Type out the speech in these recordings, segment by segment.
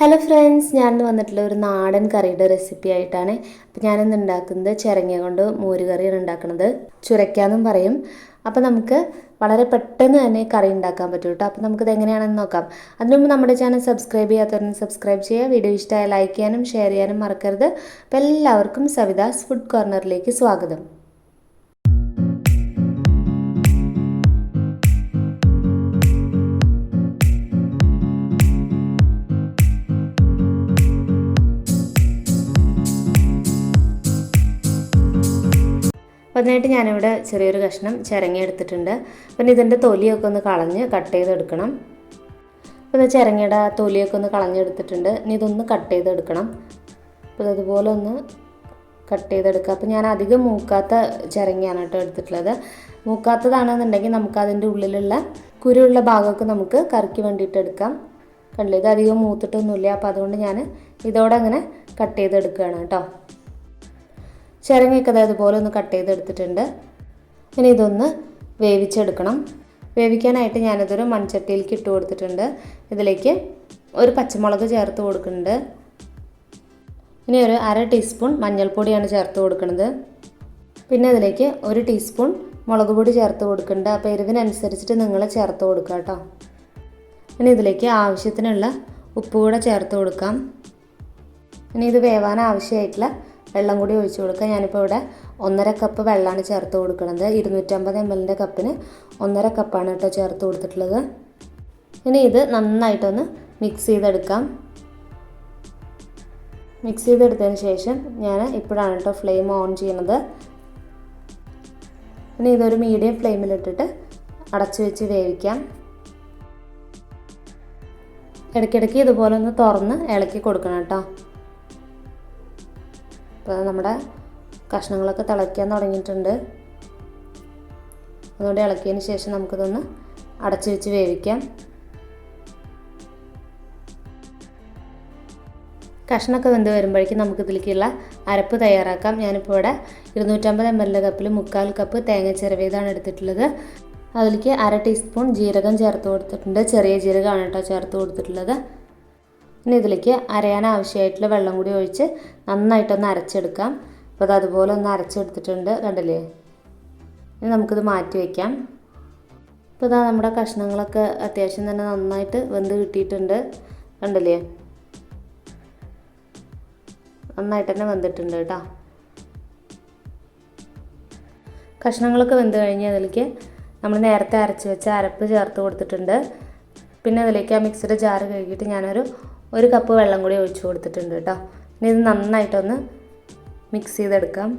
Hello friends ഞാനിന്ന് വന്നിട്ടുള്ള ഒരു നാടൻ കറിയുടെ റെസിപ്പി ആയിട്ടാണ് അപ്പോൾ ഞാനിന്ന് ഉണ്ടാക്കുന്നത് ചിരങ്ങ കൊണ്ട് മോര് കറിയാണ് ഉണ്ടാക്കുന്നത്. ചുരയ്ക്കാന്നും പറയും. അപ്പോൾ നമുക്ക് വളരെ പെട്ടെന്ന് തന്നെ കറി ഉണ്ടാക്കാൻ പറ്റും കേട്ടോ അപ്പോൾ നമുക്കിത് എങ്ങനെയാണെന്ന് നോക്കാം. അതിനുമുമ്പ് നമ്മുടെ ചാനൽ സബ്സ്ക്രൈബ് ചെയ്യാത്തവരും സബ്സ്ക്രൈബ് ചെയ്യുക. വീഡിയോ ഇഷ്ടമായ ലൈക്ക് ചെയ്യാനും ഷെയർ ചെയ്യാനും മറക്കരുത്. അപ്പോൾ എല്ലാവർക്കും സവിതാസ് ഫുഡ് കോർണറിലേക്ക് സ്വാഗതം. അപ്പോൾ അതിനായിട്ട് ഞാനിവിടെ ചെറിയൊരു കഷ്ണം ചിരങ്ങിയെടുത്തിട്ടുണ്ട് പിന്നെ ഇതിന്റെ തൊലിയൊക്കെ ഒന്ന് കളഞ്ഞ് കട്ട് ചെയ്തെടുക്കണം. അപ്പോൾ ഇത് ചിരങ്ങയുടെ തൊലിയൊക്കെ ഒന്ന് കളഞ്ഞെടുത്തിട്ടുണ്ട്. ഇനി ഇതൊന്ന് കട്ട് ചെയ്തെടുക്കണം. അപ്പോൾ അതുപോലെ ഒന്ന് കട്ട് ചെയ്തെടുക്കുക. അപ്പോൾ ഞാൻ അധികം മൂക്കാത്ത ചിരങ്ങയാണ് കേട്ടോ എടുത്തിട്ടുള്ളത്. മൂക്കാത്തതാണെന്നുണ്ടെങ്കിൽ നമുക്ക് അതിന്റെ ഉള്ളിലുള്ള കുരുള്ള ഭാഗമൊക്കെ നമുക്ക് കറിക്ക് വേണ്ടിയിട്ട് എടുക്കാം. കണ്ടില്ല? ഇത് അധികം മൂത്തിട്ടൊന്നുമില്ല. അപ്പോൾ അതുകൊണ്ട് ഞാൻ ഇതോടെ അങ്ങനെ കട്ട് ചെയ്തെടുക്കുകയാണ് കേട്ടോ. ചിരങ്ങയൊക്കെ അതായത് പോലെ ഒന്ന് കട്ട് ചെയ്തെടുത്തിട്ടുണ്ട് ഇനി ഇതൊന്ന് വേവിച്ചെടുക്കണം. വേവിക്കാനായിട്ട് ഞാനിതൊരു മൺചട്ടിയിലേക്ക് ഇട്ട് കൊടുത്തിട്ടുണ്ട്. ഇതിലേക്ക് ഒരു പച്ചമുളക് ചേർത്ത് കൊടുക്കുന്നുണ്ട്. ഇനി ഒരു അര ടീസ്പൂൺ മഞ്ഞൾപ്പൊടിയാണ് ചേർത്ത് കൊടുക്കുന്നത്. പിന്നെ അതിലേക്ക് ഒരു ടീസ്പൂൺ മുളക് പൊടി ചേർത്ത് കൊടുക്കുന്നുണ്ട്. അപ്പോൾ എരിവിനനുസരിച്ചിട്ട് നിങ്ങൾ ചേർത്ത് കൊടുക്കുക കേട്ടോ. ഇനി ഇതിലേക്ക് ആവശ്യത്തിനുള്ള ഉപ്പ് കൂടെ ചേർത്ത് കൊടുക്കാം. ഇനി ഇത് വേവാൻ ആവശ്യമായിട്ടുള്ള വെള്ളം കൂടി ഒഴിച്ചു കൊടുക്കുക. ഞാനിപ്പോൾ ഇവിടെ ഒന്നര കപ്പ് വെള്ളമാണ് ചേർത്ത് കൊടുക്കുന്നത്. ഇരുന്നൂറ്റമ്പത് എം എല്ലിന്റെ കപ്പിന് ഒന്നര കപ്പാണ് കേട്ടോ ചേർത്ത് കൊടുത്തിട്ടുള്ളത്. ഇനി ഇത് നന്നായിട്ടൊന്ന് മിക്സ് ചെയ്തെടുക്കാം. മിക്സ് ചെയ്തെടുത്തതിന് ശേഷം ഞാൻ ഇപ്പോഴാണ് കേട്ടോ ഫ്ലെയിം ഓൺ ചെയ്യുന്നത് ഇനി ഇതൊരു മീഡിയം ഫ്ലെയിമിലിട്ടിട്ട് അടച്ചു വെച്ച് വേവിക്കാം. ഇടയ്ക്കിടയ്ക്ക് ഇതുപോലെ ഒന്ന് തുറന്ന് ഇളക്കി കൊടുക്കണം കേട്ടോ. അപ്പോൾ നമ്മുടെ കഷ്ണങ്ങളൊക്കെ തിളയ്ക്കാൻ തുടങ്ങിയിട്ടുണ്ട്. അതുകൊണ്ട് ഇളക്കിയതിന് ശേഷം നമുക്കിതൊന്ന് അടച്ചു വെച്ച് വേവിക്കാം. കഷ്ണമൊക്കെ വെന്ത് വരുമ്പോഴേക്കും നമുക്ക് ഇതിലേക്കുള്ള അരപ്പ് തയ്യാറാക്കാം. ഞാനിപ്പോൾ ഇവിടെ ഇരുന്നൂറ്റമ്പത് എം എൽ കപ്പിൽ മുക്കാൽ കപ്പ് തേങ്ങ ചിരവിയതാണ് എടുത്തിട്ടുള്ളത്. അതിലേക്ക് അര ടീസ്പൂൺ ജീരകം ചേർത്ത് കൊടുത്തിട്ടുണ്ട്. ചെറിയ ജീരകമാണ് കേട്ടോ ചേർത്ത് കൊടുത്തിട്ടുള്ളത്. ഇനി ഇതിലേക്ക് അരയാൻ ആവശ്യമായിട്ടുള്ള വെള്ളം കൂടി ഒഴിച്ച് നന്നായിട്ടൊന്ന് അരച്ചെടുക്കാം. അപ്പോൾ അത് അതുപോലെ ഒന്ന് അരച്ചെടുത്തിട്ടുണ്ട് കണ്ടല്ലേ? ഇനി നമുക്കിത് മാറ്റി വയ്ക്കാം ഇപ്പോൾ ഇതാ നമ്മുടെ കഷ്ണങ്ങളൊക്കെ അത്യാവശ്യം തന്നെ നന്നായിട്ട് വെന്ത് കിട്ടിയിട്ടുണ്ട് കണ്ടല്ലേ? നന്നായിട്ട് തന്നെ വെന്തിട്ടുണ്ട് കേട്ടോ. കഷ്ണങ്ങളൊക്കെ വെന്ത് കഴിഞ്ഞ് അതിലേക്ക് നമ്മൾ നേരത്തെ അരച്ച് വെച്ച അരപ്പ് ചേർത്ത് കൊടുത്തിട്ടുണ്ട്. പിന്നെ അതിലേക്ക് ആ മിക്സിയുടെ ജാറ് കഴുകിയിട്ട് ഞാനൊരു ഒരു കപ്പ് വെള്ളം കൂടി ഒഴിച്ചു കൊടുത്തിട്ടുണ്ട് കേട്ടോ. ഇനി ഇത് നന്നായിട്ടൊന്ന് മിക്സ് ചെയ്തെടുക്കാം.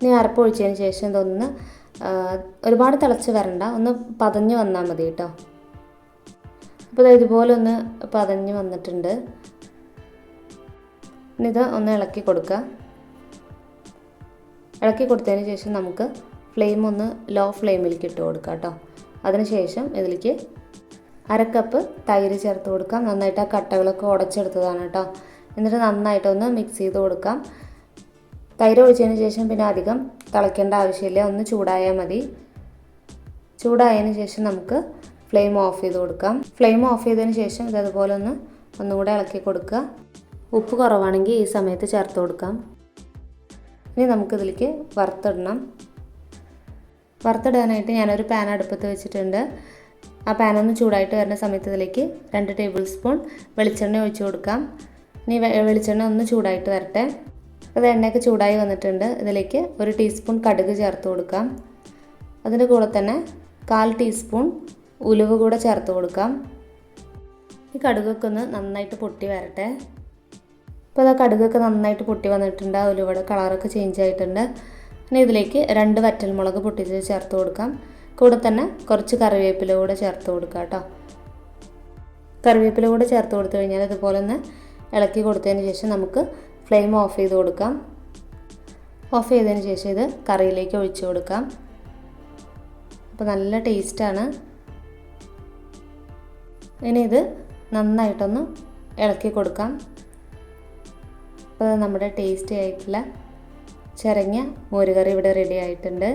ഇനി അരപ്പ് ഒഴിച്ചതിന് ശേഷം ഇതൊന്ന് ഒരുപാട് തിളച്ച് വരണ്ട ഒന്ന് പതഞ്ഞ് വന്നാൽ മതി കേട്ടോ. അപ്പോൾ ഇതുപോലെ ഒന്ന് പതഞ്ഞ് വന്നിട്ടുണ്ട്. ഇനി ഇത് ഒന്ന് ഇളക്കി കൊടുക്കുക. ഇളക്കി കൊടുത്തതിന് ശേഷം നമുക്ക് ഫ്ലെയിം ഒന്ന് ലോ ഫ്ലെയിമിലേക്ക് ഇട്ട് കൊടുക്കാം കേട്ടോ. അതിനുശേഷം ഇതിലേക്ക് അരക്കപ്പ് തൈര് ചേർത്ത് കൊടുക്കാം. നന്നായിട്ട് ആ കട്ടകളൊക്കെ ഉടച്ചെടുത്തതാണ് കേട്ടോ. എന്നിട്ട് നന്നായിട്ടൊന്ന് മിക്സ് ചെയ്ത് കൊടുക്കാം. തൈര് ഒഴിച്ചതിന് ശേഷം പിന്നെ അധികം തിളയ്ക്കേണ്ട ആവശ്യമില്ല. ഒന്ന് ചൂടായാൽ മതി. ചൂടായതിന് ശേഷം നമുക്ക് ഫ്ലെയിം ഓഫ് ചെയ്ത് കൊടുക്കാം. ഫ്ലെയിം ഓഫ് ചെയ്തതിന് ശേഷം ഇത് അതുപോലെ ഒന്ന് ഒന്നുകൂടെ ഇളക്കി കൊടുക്കുക. ഉപ്പ് കുറവാണെങ്കിൽ ഈ സമയത്ത് ചേർത്ത് കൊടുക്കാം. ഇനി നമുക്കിതിലേക്ക് വറുത്തിടണം. വറുത്തിടാനായിട്ട് ഞാനൊരു പാൻ അടുപ്പത്ത് വെച്ചിട്ടുണ്ട്. ആ പാനൊന്ന് ചൂടായിട്ട് വരുന്ന സമയത്ത് ഇതിലേക്ക് രണ്ട് ടേബിൾ സ്പൂൺ വെളിച്ചെണ്ണ ഒഴിച്ചു കൊടുക്കാം. ഇനി വെളിച്ചെണ്ണ ഒന്ന് ചൂടായിട്ട് വരട്ടെ. അത് എണ്ണയൊക്കെ ചൂടായി വന്നിട്ടുണ്ട്. ഇതിലേക്ക് ഒരു ടീസ്പൂൺ കടുക് ചേർത്ത് കൊടുക്കാം. അതിന്റെ കൂടെ തന്നെ കാൽ ടീസ്പൂൺ ഉലുവ് കൂടെ ചേർത്ത് കൊടുക്കാം. ഈ കടുകൊക്കെ ഒന്ന് നന്നായിട്ട് പൊട്ടി വരട്ടെ. ഇപ്പോൾ അത് കടുകൊക്കെ നന്നായിട്ട് പൊട്ടി വന്നിട്ടുണ്ട്. ആ ഉലുവയുടെ കളറൊക്കെ ചേഞ്ച് ആയിട്ടുണ്ട്. ഇനി ഇതിലേക്ക് രണ്ട് വറ്റൽമുളക് പൊട്ടിച്ച് ചേർത്ത് കൊടുക്കാം. കൂടെ തന്നെ കുറച്ച് കറിവേപ്പില കൂടെ ചേർത്ത് കൊടുക്കാം കേട്ടോ. കറിവേപ്പില കൂടെ ചേർത്ത് കൊടുത്തു കഴിഞ്ഞാൽ ഇതുപോലെ ഒന്ന് ഇളക്കി കൊടുത്തതിന് ശേഷം നമുക്ക് ഫ്ലെയിം ഓഫ് ചെയ്ത് കൊടുക്കാം. ഓഫ് ചെയ്തതിന് ശേഷം ഇത് കറിയിലേക്ക് ഒഴിച്ചു കൊടുക്കാം. അപ്പോൾ നല്ല ടേസ്റ്റാണ് ഇനി ഇത് നന്നായിട്ടൊന്ന് ഇളക്കി കൊടുക്കാം. അപ്പോൾ നമ്മുടെ ടേസ്റ്റി ആയിട്ടുള്ള ചിരങ്ങ മോരുകറി ഇവിടെ റെഡി ആയിട്ടുണ്ട്.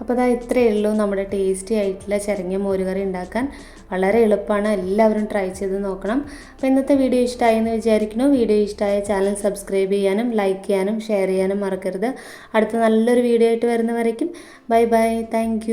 അപ്പോൾ അതാ ഇത്രയേ ഉള്ളൂ നമ്മുടെ ടേസ്റ്റി ആയിട്ടുള്ള ചിരങ്ങിയ മോരുകറി ഉണ്ടാക്കാൻ. വളരെ എളുപ്പമാണ്. എല്ലാവരും ട്രൈ ചെയ്ത് നോക്കണം. അപ്പോൾ ഇന്നത്തെ വീഡിയോ ഇഷ്ടമായി എന്ന് വിചാരിക്കുന്നു. വീഡിയോ ഇഷ്ടമായ ചാനൽ സബ്സ്ക്രൈബ് ചെയ്യാനും ലൈക്ക് ചെയ്യാനും ഷെയർ ചെയ്യാനും മറക്കരുത്. അടുത്ത നല്ലൊരു വീഡിയോ ആയിട്ട് വരുന്നവരേക്കും ബൈ ബൈ താങ്ക്